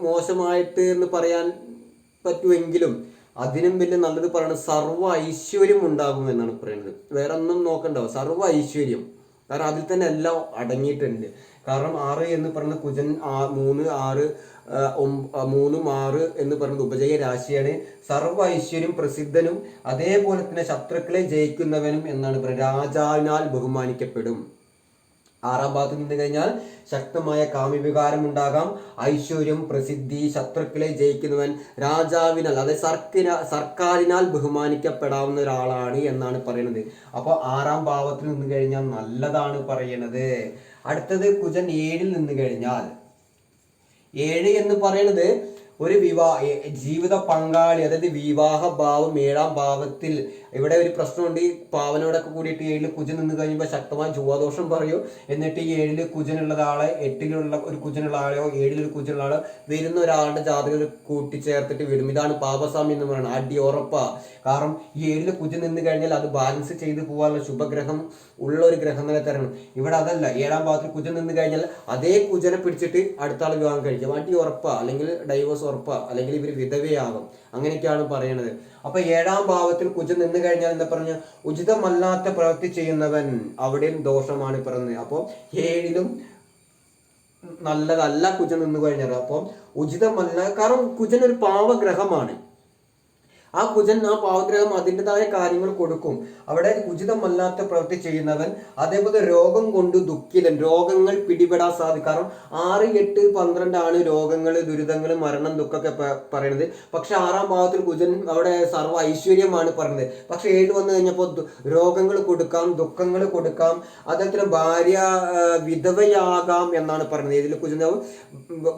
മോശമായിട്ട് എന്ന് പറയാൻ പറ്റുമെങ്കിലും അതിനും വലിയ നല്ലത് പറയുന്നത് സർവ ഐശ്വര്യം ഉണ്ടാകും എന്നാണ് പറയുന്നത്. വേറെ ഒന്നും നോക്കണ്ടോ. സർവ ഐശ്വര്യം. കാരണം അതിൽ തന്നെ എല്ലാം അടങ്ങിയിട്ടുണ്ട്. കാരണം ആറ് എന്ന് പറയുന്ന കുജൻ മൂന്ന് ആറ് മൂന്നും ആറ് എന്ന് പറയുന്നത് ഉപജയ രാശിയാണ്. സർവ ഐശ്വര്യം പ്രസിദ്ധനും അതേപോലെ തന്നെ ശത്രുക്കളെ ജയിക്കുന്നവനും എന്നാണ് പറയുന്നത്. രാജാവിനാൽ ബഹുമാനിക്കപ്പെടും. ആറാം ഭാഗത്ത് നിന്ന് കഴിഞ്ഞാൽ ശക്തമായ കാമ്യവികാരം ഉണ്ടാകാം. ഐശ്വര്യം പ്രസിദ്ധി ശത്രുക്കളെ ജയിക്കുന്നവൻ രാജാവിനാൽ അതായത് സർക്കിന സർക്കാരിനാൽ ബഹുമാനിക്കപ്പെടാവുന്ന ഒരാളാണ് എന്നാണ് പറയുന്നത്. അപ്പോൾ ആറാം ഭാവത്തിൽ നിന്ന് കഴിഞ്ഞാൽ നല്ലതാണ് പറയുന്നത്. അടുത്തത് കുജൻ ഏഴിൽ നിന്ന് കഴിഞ്ഞാൽ. ഏഴ് എന്ന് പറയുന്നത് ഒരു വിവാഹ ജീവിത പങ്കാളി അതായത് വിവാഹ ഭാവം ഏഴാം ഭാവത്തിൽ ഇവിടെ ഒരു പ്രശ്നമുണ്ട്. ഈ പാവനോടൊക്കെ കൂടിയിട്ട് ഏഴിൽ കുജൻ നിന്ന് കഴിയുമ്പോൾ ശക്തമായ ജുവാദോഷം പറയും. എന്നിട്ട് ഈ ഏഴിൽ കുജനുള്ള ആളെ എട്ടിലുള്ള ഒരു കുജനുള്ള ആളെയോ ഏഴിലൊരു കുജനുള്ള ആളോ വരുന്ന ഒരാളുടെ ജാതകം കൂട്ടിച്ചേർത്തിട്ട് വിടും. ഇതാണ് പാപസ്വാമി എന്ന് പറയുന്നത്. അടി ഉറപ്പാ. കാരണം ഈ ഏഴിൽ കുജൻ നിന്ന് കഴിഞ്ഞാൽ അത് ബാലൻസ് ചെയ്ത് പോകാനുള്ള ശുഭഗ്രഹം ഉള്ള ഒരു ഗ്രഹം തന്നെ തരണം. ഇവിടെ അതല്ല. ഏഴാം ഭാഗത്ത് കുജൻ നിന്ന് കഴിഞ്ഞാൽ അതേ കുജനെ പിടിച്ചിട്ട് അടുത്ത ആൾ വിവാഹം കഴിക്കും. അടി ഉറപ്പാ. അല്ലെങ്കിൽ ഡൈവോഴ്സ് ഉറപ്പാ. അല്ലെങ്കിൽ ഇവർ വിധവയാകും. അങ്ങനെയൊക്കെയാണ് പറയുന്നത് അപ്പൊ ഏഴാം ഭാവത്തിൽ കുജ നിന്ന് കഴിഞ്ഞാൽ എന്താ പറഞ്ഞ? ഉചിതമല്ലാത്ത പ്രവൃത്തി ചെയ്യുന്നവൻ അവിടെയും ദോഷമാണ് പറയുന്നത് അപ്പോൾ ഏഴിലും നല്ലതല്ല കുജൻ നിന്ന് കഴിഞ്ഞാൽ അപ്പം ഉചിതമല്ല കാരണം കുജൻ ഒരു പാവഗ്രഹമാണ്. ആ കുജൻ ആ പാവഗ്രഹം അതിന്റെതായ കാര്യങ്ങൾ കൊടുക്കും. അവിടെ ഉചിതമല്ലാത്ത പ്രവൃത്തി ചെയ്യുന്നവൻ അതേപോലെ രോഗം കൊണ്ട് ദുഃഖിതൻ. രോഗങ്ങൾ പിടിപെടാൻ സാധിക്കും. കാരണം ആറ് എട്ട് പന്ത്രണ്ടാണ് രോഗങ്ങൾ ദുരിതങ്ങൾ മരണം ദുഃഖമൊക്കെ പറയുന്നത്. പക്ഷെ ആറാം ഭാവത്തിൽ കുജൻ അവിടെ സർവ ഐശ്വര്യമാണ് പറയുന്നത്. പക്ഷെ ഏഴ് വന്നു കഴിഞ്ഞപ്പോൾ രോഗങ്ങൾ കൊടുക്കാം ദുഃഖങ്ങൾ കൊടുക്കാം. അതേപോലെ ഭാര്യ വിധവയാകാം എന്നാണ് പറയുന്നത്. ഇതിൽ കുജൻ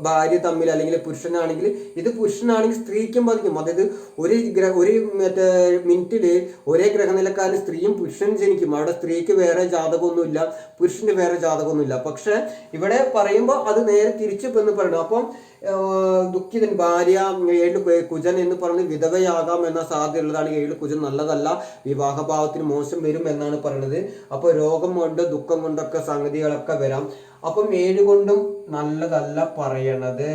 ഭാര്യ തമ്മിൽ അല്ലെങ്കിൽ പുരുഷനാണെങ്കിൽ ഇത് പുരുഷനാണെങ്കിൽ സ്ത്രീക്കും ബാധിക്കും. അതായത് ഒരു ഗ്രഹ ഒരു മറ്റേ മിനിറ്റിൽ ഒരേ ഗ്രഹനിലക്കാരൻ സ്ത്രീയും പുരുഷനും ജനിക്കും. അവിടെ സ്ത്രീക്ക് വേറെ ജാതകമൊന്നുമില്ല പുരുഷന് വേറെ ജാതകമൊന്നുമില്ല. പക്ഷെ ഇവിടെ പറയുമ്പോൾ അത് നേരെ തിരിച്ചു എന്ന് പറയണം. അപ്പം ദുഃഖിതൻ ഭാര്യ ഏഴ് കുജൻ എന്ന് പറഞ്ഞ് വിധവയാകാം എന്ന സാധ്യതയുള്ളതാണ് ഏഴ് കുജൻ നല്ലതല്ല. വിവാഹഭാവത്തിന് മോശം വരും എന്നാണ് പറയുന്നത് അപ്പോൾ രോഗം കൊണ്ട് ദുഃഖം കൊണ്ടൊക്കെ സംഗതികളൊക്കെ വരാം. അപ്പം ഏഴ് കൊണ്ടും നല്ലതല്ല പറയണത്.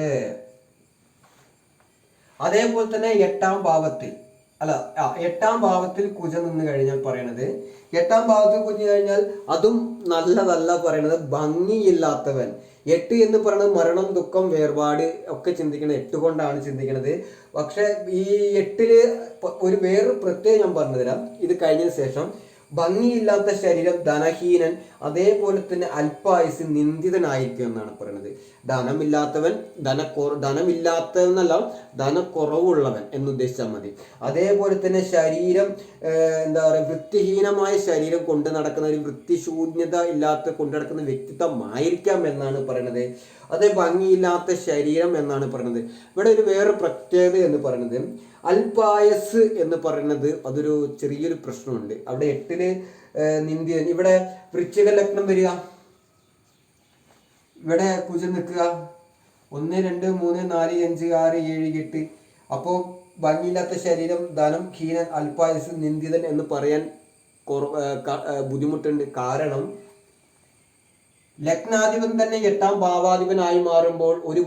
അതേപോലെ തന്നെ എട്ടാം ഭാവത്തിൽ അല്ല ആ, എട്ടാം ഭാവത്തിൽ കുജ നിന്ന് കഴിഞ്ഞാൽ പറയണത്. എട്ടാം ഭാവത്തിൽ കുജ കഴിഞ്ഞാൽ അതും നല്ലതല്ല പറയണത് ഭംഗിയില്ലാത്തവൻ. എട്ട് എന്ന് പറയുന്നത് മരണം ദുഃഖം വേർപാട് ഒക്കെ ചിന്തിക്കുന്നത് എട്ട് കൊണ്ടാണ് ചിന്തിക്കുന്നത് പക്ഷെ ഈ എട്ടിൽ ഒരു വേറൊരു പ്രത്യേകം ഞാൻ പറഞ്ഞുതരാം. ഇത് കഴിഞ്ഞതിന് ശേഷം ഭംഗിയില്ലാത്ത ശരീരം ധനഹീനൻ അതേപോലെ തന്നെ അല്പായുസ് നിന്ദിതനായിരിക്കും എന്നാണ് പറയുന്നത്. ധനമില്ലാത്തവൻ ധനക്കുറ ധനമില്ലാത്തവെന്നല്ല ധനക്കുറവുള്ളവൻ എന്നുദ്ദേശിച്ചാൽ മതി. അതേപോലെ തന്നെ ശരീരം എന്താ പറയുക വൃത്തിഹീനമായ ശരീരം കൊണ്ട് നടക്കുന്ന ഒരു വൃത്തിശൂന്യത ഇല്ലാത്ത കൊണ്ട് നടക്കുന്ന വ്യക്തിത്വമായിരിക്കാം എന്നാണ് പറയുന്നത്. അതേ ഭംഗിയില്ലാത്ത ശരീരം എന്നാണ് പറയുന്നത്. ഇവിടെ ഒരു വേറെ പ്രത്യേകത എന്ന് പറയുന്നത്. അൽപായസ് എന്ന് പറയുന്നത് അതൊരു ചെറിയൊരു പ്രശ്നമുണ്ട്. അവിടെ എട്ടിൽ നിന്ദി ഇവിടെ വൃശ്ചിക ലഗ്നം വരിക. ഇവിടെ കുജം നിൽക്കുക. ഒന്ന് രണ്ട് മൂന്ന് നാല് അഞ്ച് ആറ് ഏഴ് എട്ട്. അപ്പോൾ ഭംഗിയില്ലാത്ത ശരീരം ധനം ഹീനൻ അൽപായസ് നിന്ദിതൻ എന്ന് പറയാൻ ബുദ്ധിമുട്ടുണ്ട്. കാരണം ലഗ്നാധിപൻ തന്നെ എട്ടാം ഭാവാധിപനായി മാറുമ്പോൾ ഒരു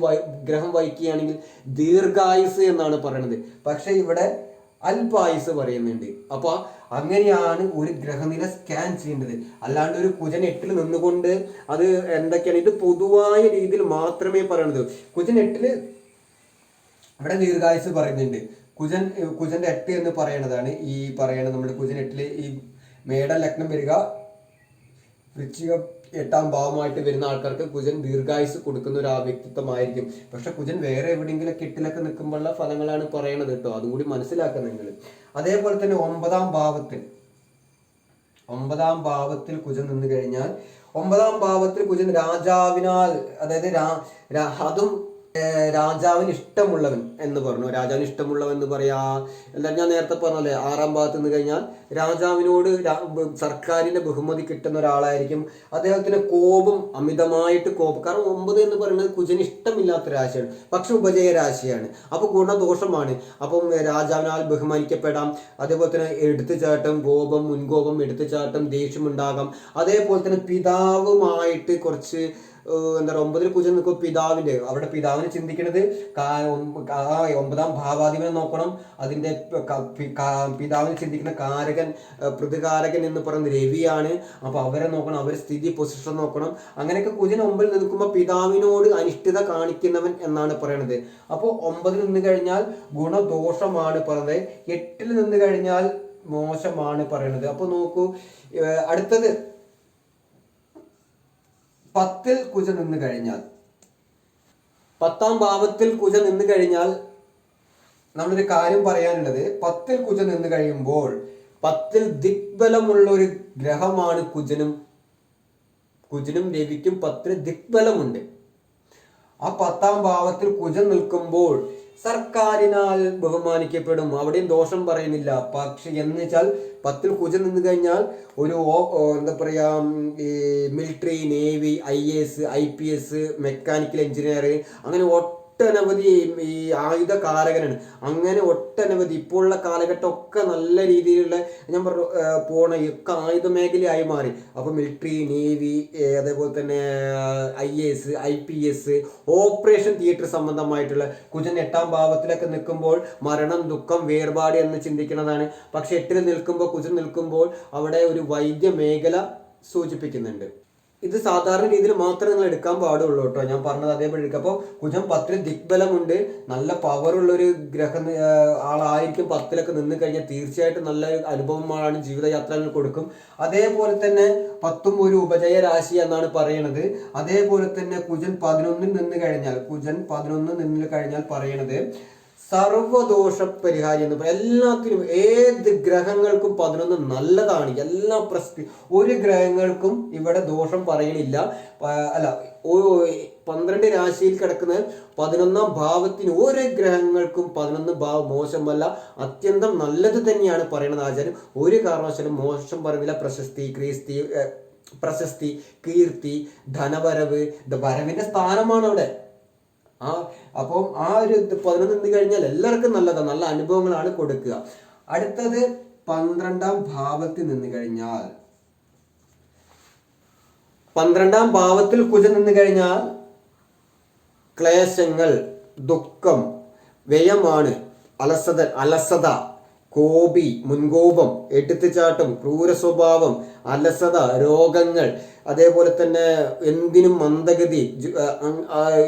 ഗ്രഹം വഹിക്കുകയാണെങ്കിൽ ദീർഘായുസ് എന്നാണ് പറയുന്നത് പക്ഷെ ഇവിടെ അല്പായുസ് പറയുന്നുണ്ട്. അപ്പൊ അങ്ങനെയാണ് ഒരു ഗ്രഹനില സ്കാൻ ചെയ്യേണ്ടത്. അല്ലാണ്ട് ഒരു കുജൻ എട്ടിൽ നിന്നുകൊണ്ട് അത് എന്തൊക്കെയാണ്? ഇത് പൊതുവായ രീതിയിൽ മാത്രമേ പറയണത്. കുജൻ എട്ടിൽ ഇവിടെ ദീർഘായുസ് പറയുന്നുണ്ട്. കുജൻ കുജന്റെ എട്ട് എന്ന് പറയണതാണ് ഈ പറയണത് നമ്മുടെ കുജൻ എട്ടിൽ ഈ മേട ലഗ്നം വരിക. വൃശ്ചിക എട്ടാം ഭാവമായിട്ട് വരുന്ന ആൾക്കാർക്ക് കുജൻ ദീർഘായുസ് കൊടുക്കുന്ന ഒരു ആ വ്യക്തിത്വമായിരിക്കും പക്ഷെ കുജൻ വേറെ എവിടെയെങ്കിലും കെട്ടിലൊക്കെ നിൽക്കുമ്പോഴുള്ള ഫലങ്ങളാണ് പറയണത് കേട്ടോ. അതുകൂടി മനസ്സിലാക്കുക നിങ്ങൾ അതേപോലെ തന്നെ ഒമ്പതാം ഭാവത്തിൽ ഒമ്പതാം ഭാവത്തിൽ കുജൻ നിന്ന് കഴിഞ്ഞാൽ ഒമ്പതാം ഭാവത്തിൽ കുജൻ രാജാവിനാൽ അതായത് അതും രാജാവിന് ഇഷ്ടമുള്ളവൻ എന്ന് പറഞ്ഞു. രാജാവിന് ഇഷ്ടമുള്ളവൻ എന്ന് പറയാ എന്താ ഞാൻ നേരത്തെ പറഞ്ഞല്ലേ ആറാം ഭാഗത്ത് നിന്ന് കഴിഞ്ഞാൽ രാജാവിനോട് സർക്കാരിന്റെ ബഹുമതി കിട്ടുന്ന ഒരാളായിരിക്കും. അദ്ദേഹത്തിന് കോപം അമിതമായിട്ട് കോപം. കാരണം ഒമ്പത് എന്ന് പറയുന്നത് കുജന് ഇഷ്ടമില്ലാത്ത രാശിയാണ് പക്ഷെ ഉപജയ രാശിയാണ് അപ്പൊ ഗുണദോഷമാണ് അപ്പം രാജാവിനാൽ ബഹുമാനിക്കപ്പെടാം. അതേപോലെ തന്നെ എടുത്തുചാട്ടം കോപം മുൻകോപം എടുത്തുചാട്ടം ദേഷ്യം ഉണ്ടാകാം. അതേപോലെ തന്നെ പിതാവുമായിട്ട് കുറച്ച് എന്താ പറയുക ഒമ്പതിൽ കുജൻ നിൽക്കും പിതാവിന്റെ അവരുടെ പിതാവിന് ചിന്തിക്കുന്നത് ഒമ്പതാം ഭാവാധിപനെ നോക്കണം. കാ- പിതാവിന് ചിന്തിക്കുന്ന കാരകൻ പ്രതികാരകൻ എന്ന് പറയുന്ന രവിയാണ്. അപ്പോൾ അവരെ നോക്കണം അവരെ സ്ഥിതി പൊസിഷൻ നോക്കണം. അങ്ങനെയൊക്കെ കുജൻ ഒമ്പതിൽ നിൽക്കുമ്പോൾ പിതാവിനോട് അനിഷ്ഠിത കാണിക്കുന്നവൻ എന്നാണ് പറയുന്നത് അപ്പോൾ ഒമ്പതിൽ നിന്ന് കഴിഞ്ഞാൽ ഗുണദോഷമാണ് പറയുന്നത് എട്ടിൽ നിന്ന് കഴിഞ്ഞാൽ മോശമാണ് പറയുന്നത് അപ്പോൾ നോക്കൂ അടുത്തത് പത്തിൽ കുജ നിന്ന് കഴിഞ്ഞാൽ. പത്താം ഭാവത്തിൽ കുജ നിന്ന് കഴിഞ്ഞാൽ നമ്മളൊരു കാര്യം പറയാനുള്ളത് പത്തിൽ കുജ നിന്ന് കഴിയുമ്പോൾ പത്തിൽ ദിഗ്ബലമുള്ള ഒരു ഗ്രഹമാണ് കുജനും. കുജനും രവിക്കും പത്തിൽ ദിഗ്ബലമുണ്ട്. ആ പത്താം ഭാവത്തിൽ കുജൻ നിൽക്കുമ്പോൾ സർക്കാരിനാൽ ബഹുമാനിക്കപ്പെടും. അവിടെയും ദോഷം പറയുന്നില്ല. പക്ഷെ എന്ന് വെച്ചാൽ പത്തിൽ കുജൻ നിന്ന് കഴിഞ്ഞാൽ ഒരു എന്താ പറയാ ഈ military navy I S I P S mechanical engineer അങ്ങനെ ഒട്ടനവധി ഈ ആയുധ കാരകനാണ് അങ്ങനെ ഒട്ടനവധി ഇപ്പോഴുള്ള കാലഘട്ടം ഒക്കെ നല്ല രീതിയിലുള്ള ഞാൻ പറഞ്ഞു പോണ ഒക്കെ ആയുധ മേഖലയായി മാറി. അപ്പോൾ മിലിറ്ററി നേവി അതേപോലെ തന്നെ I S I P S operation theatre സംബന്ധമായിട്ടുള്ള കുജൻ എട്ടാം ഭാവത്തിലൊക്കെ നിൽക്കുമ്പോൾ മരണം ദുഃഖം വേർപാട് എന്ന് ചിന്തിക്കുന്നതാണ്. പക്ഷെ എട്ടിൽ നിൽക്കുമ്പോൾ കുജൻ നിൽക്കുമ്പോൾ അവിടെ ഒരു വൈദ്യ മേഖല സൂചിപ്പിക്കുന്നുണ്ട്. ഇത് സാധാരണ രീതിയിൽ മാത്രമേ നിങ്ങൾ എടുക്കാൻ പാടുള്ളൂ കേട്ടോ. ഞാൻ പറഞ്ഞത് അതേപോലെ എടുക്കുക അപ്പോൾ കുജം പത്തിൽ ദിഗ്ബലമുണ്ട്. നല്ല പവറുള്ള ഒരു ഗ്രഹ ആളായിരിക്കും പത്തിലൊക്കെ നിന്ന് കഴിഞ്ഞാൽ തീർച്ചയായിട്ടും നല്ല അനുഭവമാണ് ജീവിതയാത്ര കൊടുക്കും. അതേപോലെ തന്നെ പത്തും ഒരു ഉപജയ രാശി എന്നാണ് പറയണത്. അതേപോലെ തന്നെ കുജൻ പതിനൊന്നിൽ നിന്ന് കഴിഞ്ഞാൽ കുജൻ പതിനൊന്ന് നിന്ന് കഴിഞ്ഞാൽ പറയണത് സർവദോഷ പരിഹാരി എന്ന് പറയും എല്ലാത്തിനും ഏത് ഗ്രഹങ്ങൾക്കും പതിനൊന്ന് നല്ലതാണ്. എല്ലാ പ്രശ്ന ഒരു ഗ്രഹങ്ങൾക്കും ഇവിടെ ദോഷം പറയണില്ല. അല്ല പന്ത്രണ്ട് രാശിയിൽ കിടക്കുന്ന പതിനൊന്നാം ഭാവത്തിന് ഒരു ഗ്രഹങ്ങൾക്കും പതിനൊന്ന് ഭാവം മോശമല്ല. അത്യന്തം നല്ലത് തന്നെയാണ് പറയുന്നത് ആചാര്യം ഒരു കാരണവശാലും മോശം പറയുന്നില്ല പ്രശസ്തി ക്രീസ്തി പ്രശസ്തി കീർത്തി ധനവരവ് വരവിന്റെ സ്ഥാനമാണ് അവിടെ. ആ അപ്പം ആ ഒരു പതിനൊന്ന് നിന്ന് കഴിഞ്ഞാൽ എല്ലാവർക്കും നല്ലതാണ് നല്ല അനുഭവങ്ങളാണ് കൊടുക്കുക. അടുത്തത് പന്ത്രണ്ടാം ഭാവത്തിൽ നിന്ന് കഴിഞ്ഞാൽ. പന്ത്രണ്ടാം ഭാവത്തിൽ കുജ നിന്ന് കഴിഞ്ഞാൽ ക്ലേശങ്ങൾ ദുഃഖം വ്യയമാണ് അലസത അലസത. കോപി മുൻകോപം എടുത്തുചാട്ടം ക്രൂര സ്വഭാവം അലസത രോഗങ്ങൾ അതേപോലെ തന്നെ എന്തിനും മന്ദഗതി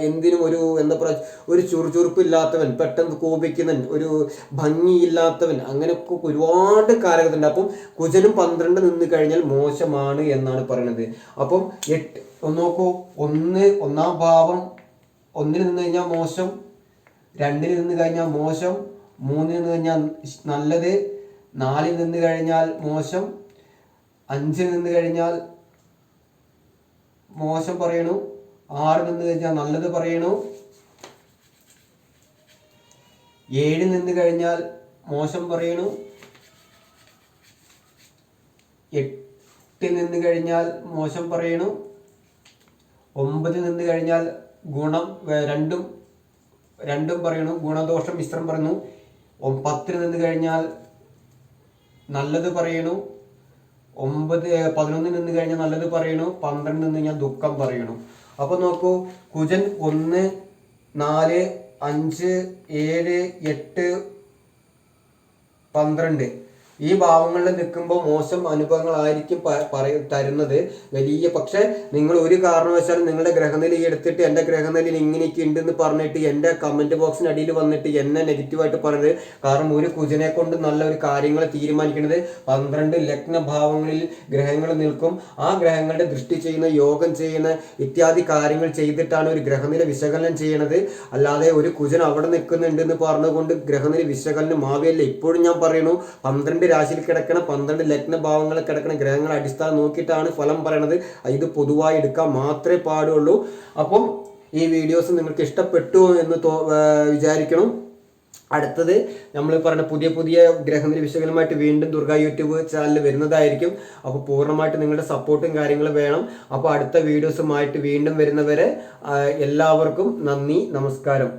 എന്തിനും ഒരു എന്താ പറയുക ഒരു ചുറുചുറുപ്പില്ലാത്തവൻ പെട്ടെന്ന് കോപിക്കുന്നവൻ ഒരു ഭംഗിയില്ലാത്തവൻ അങ്ങനെയൊക്കെ ഒരുപാട് കാരകത്തുണ്ട് അപ്പം കുജനും പന്ത്രണ്ട് നിന്ന് കഴിഞ്ഞാൽ മോശമാണ് എന്നാണ് പറയുന്നത് അപ്പം എട്ട് നോക്കൂ. ഒന്ന് ഒന്നാം ഭാവം ഒന്നിൽ നിന്ന് കഴിഞ്ഞാൽ മോശം രണ്ടിൽ നിന്ന് കഴിഞ്ഞാൽ മോശം മൂന്നിൽ നിന്ന് കഴിഞ്ഞാൽ നല്ലത് നാലിൽ നിന്ന് കഴിഞ്ഞാൽ മോശം അഞ്ചിൽ നിന്ന് കഴിഞ്ഞാൽ മോശം പറയണു ആറിൽ നിന്ന് കഴിഞ്ഞാൽ നല്ലത് പറയണു ഏഴിൽ നിന്ന് കഴിഞ്ഞാൽ മോശം പറയണു എട്ടിൽ നിന്ന് കഴിഞ്ഞാൽ മോശം പറയണു ഒമ്പതിൽ നിന്ന് കഴിഞ്ഞാൽ ഗുണം രണ്ടും രണ്ടും പറയണു ഗുണദോഷം മിശ്രം പറയുന്നു പത്തിൽ നിന്ന് കഴിഞ്ഞാൽ നല്ലത് പറയണു. ഒമ്പത് പതിനൊന്നിൽ നിന്ന് കഴിഞ്ഞാൽ നല്ലത് പറയണു. പന്ത്രണ്ടിൽ നിന്ന് കഴിഞ്ഞാൽ ദുഃഖം പറയണു. അപ്പൊ നോക്കൂ കുജൻ ഒന്ന് നാല് അഞ്ച് ഏഴ് എട്ട് പന്ത്രണ്ട്. ഈ ഭാവങ്ങളിൽ നിൽക്കുമ്പോൾ മോശം അനുഭവങ്ങളായിരിക്കും തരുന്നത് വലിയ പക്ഷേ നിങ്ങൾ ഒരു കാരണവശാലും നിങ്ങളുടെ ഗ്രഹനില എടുത്തിട്ട് എന്റെ ഗ്രഹനിലയിൽ ഇങ്ങനെയൊക്കെ ഉണ്ടെന്ന് പറഞ്ഞിട്ട് എന്റെ കമന്റ് ബോക്സിന് അടിയിൽ വന്നിട്ട് എന്നെ നെഗറ്റീവായിട്ട് പറയരുത്. കാരണം ഒരു കുജനെ കൊണ്ട് നല്ല ഒരു കാര്യങ്ങൾ തീരുമാനിക്കുന്നത് പന്ത്രണ്ട് ലഗ്ന ഭാവങ്ങളിൽ ഗ്രഹങ്ങൾ നിൽക്കും. ആ ഗ്രഹങ്ങളുടെ ദൃഷ്ടി ചെയ്യുന്ന യോഗം ചെയ്യുന്ന ഇത്യാദി കാര്യങ്ങൾ ചെയ്തിട്ടാണ് ഒരു ഗ്രഹനില വിശകലനം ചെയ്യണത്. അല്ലാതെ ഒരു കുജൻ അവിടെ നിൽക്കുന്നുണ്ടെന്ന് പറഞ്ഞുകൊണ്ട് ഗ്രഹനില വിശകലനം ആവിയല്ല ഇപ്പോഴും ഞാൻ പറയുന്നു പന്ത്രണ്ട് രാശിയിൽ കിടക്കുന്ന പന്ത്രണ്ട് ലഗ്ന ഭാവങ്ങൾ കിടക്കുന്ന ഗ്രഹങ്ങളെ അടിസ്ഥാനം നോക്കിയിട്ടാണ് ഫലം പറയണത്. ഇത് പൊതുവായി എടുക്കാൻ മാത്രമേ പാടുള്ളൂ. അപ്പം ഈ വീഡിയോസ് നിങ്ങൾക്ക് ഇഷ്ടപ്പെട്ടു എന്ന് വിചാരിക്കണം. അടുത്തത് നമ്മൾ പറഞ്ഞ പുതിയ പുതിയ ഗ്രഹനില വിശകലമായിട്ട് വീണ്ടും ദുർഗ യൂട്യൂബ് ചാനൽ വരുന്നതായിരിക്കും. അപ്പോൾ പൂർണമായിട്ട് നിങ്ങളുടെ സപ്പോർട്ടും കാര്യങ്ങളും വേണം. അപ്പോൾ അടുത്ത വീഡിയോസുമായിട്ട് വീണ്ടും വരുന്നവരെ എല്ലാവർക്കും നന്ദി നമസ്കാരം.